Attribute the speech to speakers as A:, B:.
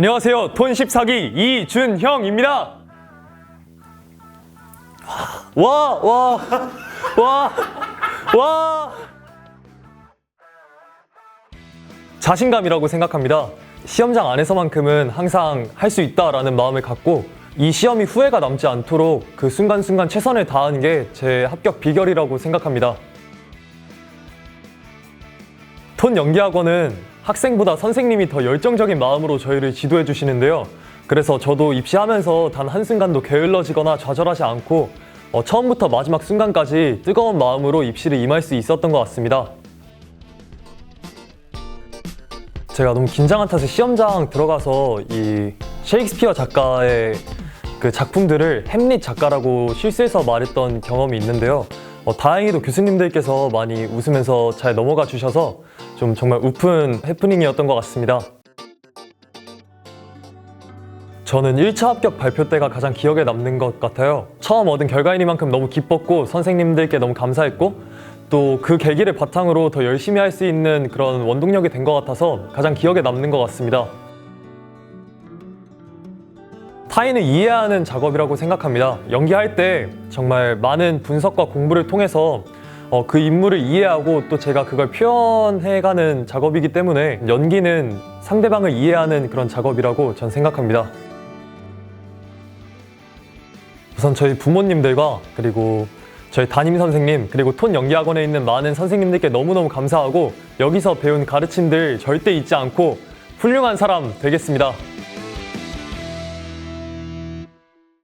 A: 안녕하세요. 톤 14기 이준형입니다. 와, 와, 와, 와. 자신감이라고 생각합니다. 시험장 안에서만큼은 항상 할 수 있다라는 마음을 갖고 이 시험이 후회가 남지 않도록 그 순간순간 최선을 다하는 게 제 합격 비결이라고 생각합니다. 톤 연기학원은 학생보다 선생님이 더 열정적인 마음으로 저희를 지도해 주시는데요. 그래서 저도 입시하면서 단 한순간도 게을러지거나 좌절하지 않고 어, 처음부터 마지막 순간까지 뜨거운 마음으로 입시를 임할 수 있었던 것 같습니다. 제가 너무 긴장한 탓에 시험장 들어가서 이 셰익스피어 작가의 그 작품들을 햄릿 작가라고 실수해서 말했던 경험이 있는데요. 어, 다행히도 교수님들께서 많이 웃으면서 잘 넘어가 주셔서 좀 정말 우픈 해프닝이었던 것 같습니다. 저는 1차 합격 발표 때가 가장 기억에 남는 것 같아요. 처음 얻은 결과이니만큼 너무 기뻤고 선생님들께 너무 감사했고 또 그 계기를 바탕으로 더 열심히 할 수 있는 그런 원동력이 된 것 같아서 가장 기억에 남는 것 같습니다. 타인을 이해하는 작업이라고 생각합니다. 연기할 때 정말 많은 분석과 공부를 통해서 어, 그 인물을 이해하고 또 제가 그걸 표현해가는 작업이기 때문에 연기는 상대방을 이해하는 그런 작업이라고 전 생각합니다. 우선 저희 부모님들과 그리고 저희 담임 선생님 그리고 톤 연기학원에 있는 많은 선생님들께 너무너무 감사하고 여기서 배운 가르침들 절대 잊지 않고 훌륭한 사람 되겠습니다.